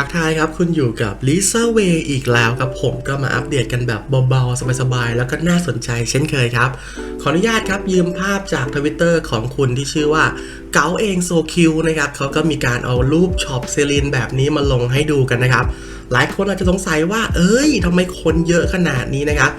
ายครับคุณอยู่กับลิซ่าเวอีกแล้วครับผมก็มาอัปเดตกันแบบเบาๆ สบายๆ แล้วก็น่าสนใจเช่นเคยครับ ขออนุญาตครับยืมภาพจากทวิตเตอร์ของคุณที่ชื่อว่าเก๋าเองโซคิวนะครับเขาก็มีการเอารูปช็อปเซรินแบบนี้มาลงให้ดูกันนะครับ หลายคนอาจจะสงสัยว่า เอ้ยทำไมคนเยอะขนาดนี้นะครับ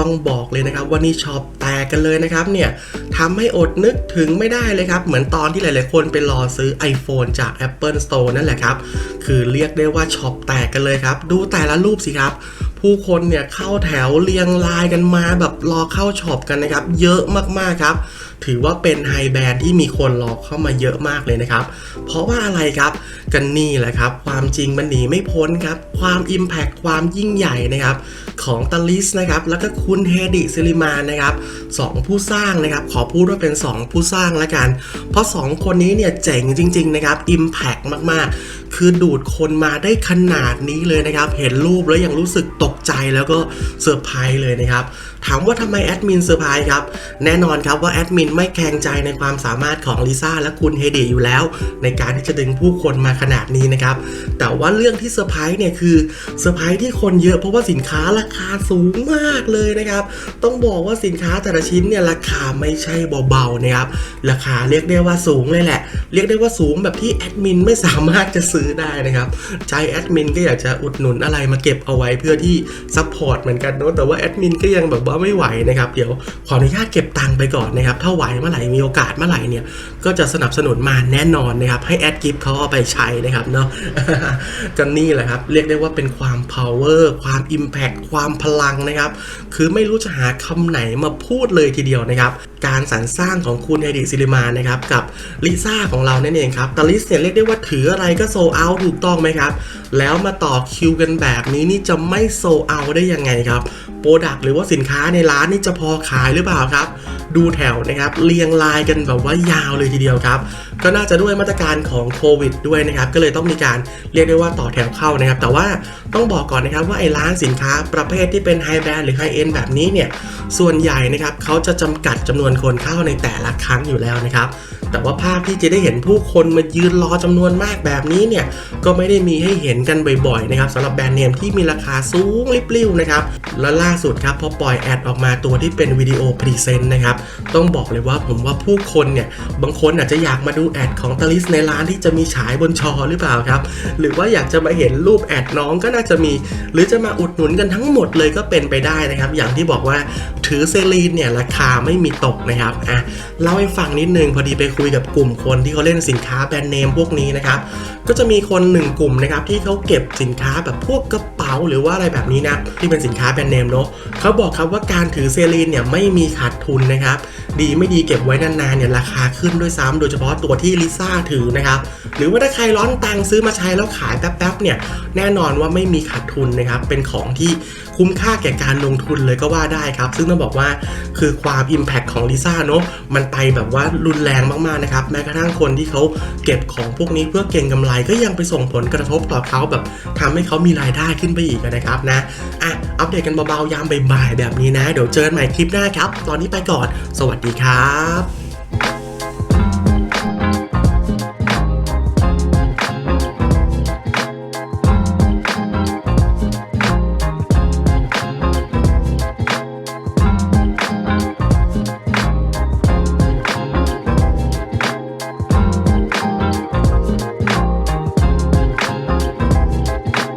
ต้องบอกเลยนะครับว่านี่ช็อปแตกกันเลยนะครับเนี่ยทำให้อดนึกถึงไม่ได้เลยครับ เหมือนตอนที่หลายๆคนไปรอซื้อ iPhone จาก Apple Store นั่นแหละครับ คือเรียกได้ว่าช็อปแตกกันเลยครับ ดูแต่ละรูปสิครับผู้คนเนี่ยเข้าแถวเรียงรายกันมาแบบรอเข้าช็อปกันนะครับ เยอะมากๆครับ ถือว่าเป็นไฮแบรนด์ที่มีคนรอเข้ามาเยอะมากเลยนะครับ เพราะว่าอะไรครับกันนี่แหละครับ ความจริงมันหนีไม่พ้นครับ ความ Impact ความยิ่งใหญ่นะครับของตาลิสนะครับแล้วก็คุณเฮดิซิลิมานนะครับสองผู้สร้างนะครับ ขอพูดว่าเป็น 2 ผู้สร้างละกัน เพราะ 2 คนนี้เนี่ยเจ๋งจริง ๆ นะครับ Impact มากๆ คือดูดคนมาได้ขนาดนี้เลยนะครับ เห็นรูปแล้วยังรู้สึกตกใจแล้วก็เซอร์ไพรส์เลยนะครับ ถามว่าทำไมแอดมินเซอร์ไพรส์ครับ แน่นอนครับว่าแอดมินไม่แคลงใจในความสามารถของลิซ่าและคุณเฮดิอยู่แล้ว ในการที่จะดึงผู้คนมาขนาดนี้นะครับ แต่ว่าเรื่องที่เซอร์ไพรส์เนี่ยคือเซอร์ไพรส์ที่คนเยอะเพราะว่าสินค้าราคาสูงมากเลยนะครับ ต้องบอกว่าสินค้าแต่ละชิ้นเนี่ยราคาไม่ใช่เบาๆนะครับ ราคาเรียกได้ว่าสูงเลยแหละ เรียกได้ว่าสูงแบบที่แอดมินไม่สามารถจะซื้อได้นะครับใจแอดมินก็อยากจะอุดหนุนอะไรมาเก็บเอาไว้เพื่อที่ซัพพอร์ตเหมือนกันเนอะแต่ว่าแอดมินก็ยังแบบว่าไม่ไหวนะครับเดี๋ยวขออนุญาตเก็บตังค์ไปก่อนนะครับถ้าไหวเมื่อไหร่มีโอกาสเมื่อไหร่เนี่ยก็จะสนับสนุนมาแน่นอนนะครับให้แอดกิฟเขาเอาไปใช้นะครับเนาะก็นี่แหละครับเรียกได้ว่าเป็นความ power ความ impact ความพลังนะครับ คือไม่รู้จะหาคำไหนมาพูดเลยทีเดียวนะครับการสรรสร้างของคุณเฮดิซิลิมานะครับกับลิซ่าของเรานั่นเองครับตาลิสเนี่ยเรียกได้ว่าถืออะไรก็โซเอาถูกต้องไหมครับ แล้วมาต่อคิวกันแบบนี้นี่จะไม่โซเอาได้ยังไงครับโปรดักหรือว่าสินค้าในร้านนี่จะพอขายหรือเปล่าครับ ดูแถวนะครับเรียงรายกันแบบว่ายาวเลยทีเดียวครับ ก็น่าจะด้วยมาตรการของโควิดด้วยนะครับก็เลยต้องมีการเรียกได้ว่าต่อแถวเข้านะครับ แต่ว่าต้องบอกก่อนนะครับว่าไอ้ร้านสินค้าประเภทที่เป็นไฮแบรนด์หรือไฮเอ็นแบบนี้เนี่ยส่วนใหญ่นะครับเขาจะจำกัดจำนวนคนเข้าในแต่ละครั้งอยู่แล้วนะครับ แต่ว่าภาพที่จะได้เห็นผู้คนมายืนรอจำนวนมากแบบนี้เนี่ยก็ไม่ได้มีให้เห็นกันบ่อยๆนะครับสำหรับแบรนด์เนมที่มีราคาสูงริบลิ่วนะครับและล่าสุดครับพอปล่อยแอดออกมาตัวที่เป็นวิดีโอพรีเซนต์นะครับต้องบอกเลยว่าผมว่าผู้คนเนี่ยบางคนอาจจะอยากมาดูแอดของตาลิสในร้านที่จะมีฉายบนชอหรือเปล่าครับหรือว่าอยากจะมาเห็นรูปแอดน้องก็น่าจะมี หรือจะมาอุดหนุนกันทั้งหมดเลยก็เป็นไปได้นะครับ อย่างที่บอกว่าถือเซรีนเนี่ยราคาไม่มีตกนะครับอะเล่าให้ฟังนิดนึงพอดีไปคุยกับกลุ่มคนที่เขาเล่นสินค้าแบรนด์เนมพวกนี้นะครับก็จะมีคนหนึ่งกลุ่มนะครับที่เขาเก็บสินค้าแบบพวกกระเป๋าหรือว่าอะไรแบบนี้นะที่เป็นสินค้าแบรนด์เนมเนาะเขาบอกครับว่าการถือเซรีนเนี่ยไม่มีขาดทุนนะครับดีไม่ดีเก็บไว้นานๆเนี่ยราคาขึ้นด้วยซ้ำโดยเฉพาะตัวที่ลิซ่าถือนะครับหรือว่าถ้าใครร้อนตังค์ซื้อมาใช้แล้วขายแป๊บๆเนี่ยแน่นอนว่าไม่มีขาดทุนนะครับเป็นของที่คุ้มค่าแก่การลงทุนเลยก็ว่าได้ครับ ซึ่งต้องบอกว่าคือความ Impact ของลิซ่าเนาะมันไปแบบว่ารุนแรงมากๆนะครับแม้กระทั่งคนที่เขาเก็บของพวกนี้เพื่อเก็งกำไรก็ยังไปส่งผลกระทบต่อเขาแบบทำให้เขามีรายได้ขึ้นไปอีกนะครับนะอะอัปเดตกันเบาๆยามบ่ายๆแบบนี้นะ เดี๋ยวเจอกันใหม่คลิปหน้าครับ ตอนนี้ไปก่อน สวัสดีครับ